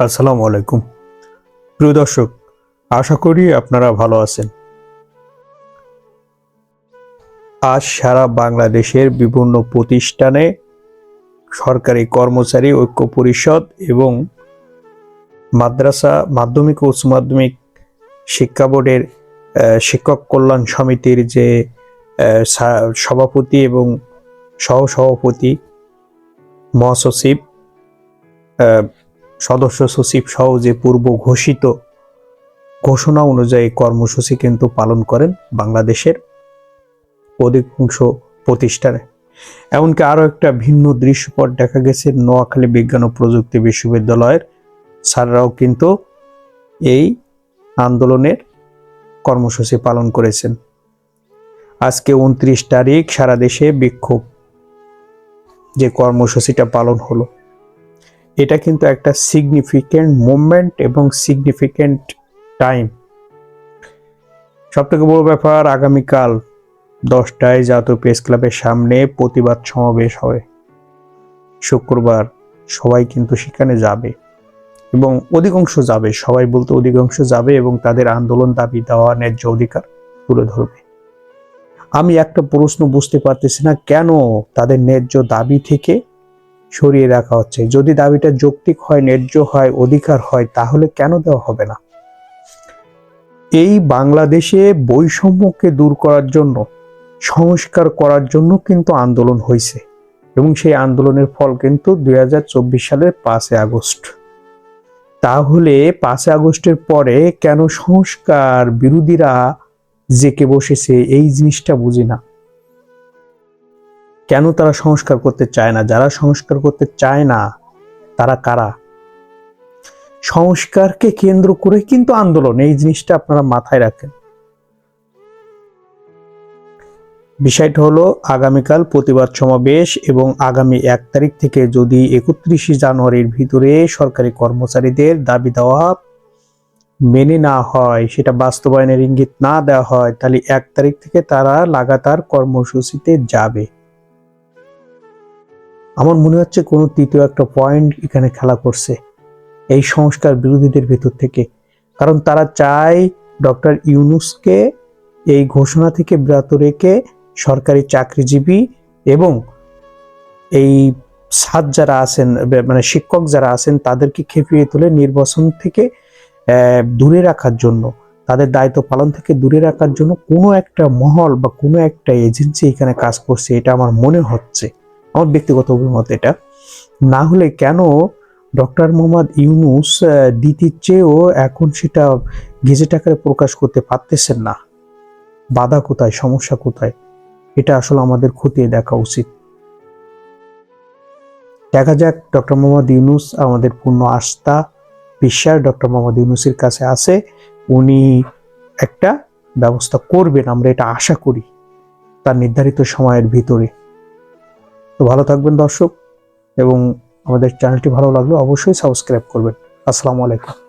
আসসালামু আলাইকুম। প্রিয় দর্শক, আশা করি আপনারা ভালো আছেন। আজ সারা বাংলাদেশের বিভিন্ন প্রতিষ্ঠানে সরকারি কর্মচারী, ঐক্য পরিষদ এবং মাদ্রাসা, মাধ্যমিক ও উচ্চ মাধ্যমিক শিক্ষা বোর্ডের শিক্ষক কল্যাণ সমিতির যে সভাপতি এবং সহ সভাপতি মহাসচিব সদস্য সচিব সহ যে পূর্ব ঘোষিত ঘোষণা অনুযায়ী কর্মসূচি কিন্তু পালন করেন বাংলাদেশের অধিকাংশ প্রতিষ্ঠানে। এমনকি আরও একটা ভিন্ন দৃশ্যপট দেখা গেছে, নোয়াখালী বিজ্ঞান ও প্রযুক্তি বিশ্ববিদ্যালয়ের স্যাররাও কিন্তু এই আন্দোলনের কর্মসূচি পালন করেছেন। আজকে উনত্রিশ তারিখ, সারা দেশে বিক্ষোভ। যে কর্মসূচিটা পালন হলো। এটা কিন্তু একটা সিগনিফিক্যান্ট মুভমেন্ট এবং সিগনিফিক্যান্ট টাইম সব থেকে বড় ব্যাপার, আগামীকাল দশটায় জাতীয় প্রেস ক্লাবের সামনে প্রতিবাদ সমাবেশ হবে। শুক্রবার সবাই কিন্তু সেখানে যাবে এবং অধিকাংশ যাবে, সবাই বলতে অধিকাংশ যাবে এবং তাদের আন্দোলন, দাবি দেওয়া ন্যায্য অধিকার তুলে ধরবে। আমি একটা প্রশ্ন বুঝতে পারতেছি না, কেন তাদের ন্যায্য দাবি থেকে সরিয়ে রাখা হচ্ছে। যদি দাবিটা যৌক্তিক হয়, ন্যায্য হয়, অধিকার হয়, তাহলে কেন দেওয়া হবে না? এই বাংলাদেশে বৈষম্যকে দূর করার জন্য, সংস্কার করার জন্য কিন্তু আন্দোলন হয়েছে এবং সেই আন্দোলনের ফল কিন্তু দুই হাজার চব্বিশ সালের পাঁচই আগস্ট। তাহলে পাঁচই আগস্টের পরে কেন সংস্কার বিরোধীরা জেকে বসেছে? এই জিনিসটা বুঝি না। কেন তারা সংস্কার করতে চায় না? যারা সংস্কার করতে চায় না, তারা কারা? সংস্কারকে কেন্দ্র করে কিন্তু আন্দোলন, এই জিনিসটা আপনারা মাথায় রাখেন। বিষয়টা হলো, আগামীকাল প্রতিবাদ সমাবেশ এবং আগামী এক তারিখ থেকে যদি একত্রিশে জানুয়ারির ভিতরে সরকারি কর্মচারীদের দাবি দেওয়া মেনে না হয়, সেটা বাস্তবায়নের ইঙ্গিত না দেওয়া হয়, তাহলে এক তারিখ থেকে তারা লাগাতার কর্মসূচিতে যাবে। আমার মনে হচ্ছে কোনো তৃতীয় একটা পয়েন্ট এখানে খেলা করছে এই সংস্কার বিরোধীদের ভেতর থেকে। কারণ তারা চায় ডক্টর ইউনুসকে এই ঘোষণা থেকে বিরত রেখে সরকারি চাকরিজীবী এবং এই সাত যারা আছেন মানে শিক্ষক যারা আছেন, তাদেরকে খেপিয়ে তুলে নির্বাচন থেকে দূরে রাখার জন্য। তাদের দায়িত্ব পালন থেকে দূরে রাখার জন্য কোনো একটা মহল বা কোনো একটা এজেন্সি এখানে কাজ করছে, এটা আমার মনে হচ্ছে। আমার ব্যক্তিগত অভিমত এটা। না হলে কেন ডক্টর মোহাম্মদ ইউনুস দিতির চেয়েও এখন সেটা গেজেট আকারে প্রকাশ করতে পারতেছেন না। বাধা কোথায়, সমস্যা কোথায়, এটা আসলে আমাদের খতিয়ে দেখা উচিত। দেখা যাক, ডক্টর মোহাম্মদ ইউনুস আমাদের পূর্ণ আস্থা, বিশ্বাস ডক্টর মোহাম্মদ ইউনুসের কাছে আছে। উনি একটা ব্যবস্থা করবেন, আমরা এটা আশা করি। তার নির্ধারিত সময়ের ভিতরে। তো ভালো থাকবেন দর্শক এবং আমাদের চ্যানেলটি ভালো লাগলে অবশ্যই সাবস্ক্রাইব করবেন। আসসালামু আলাইকুম।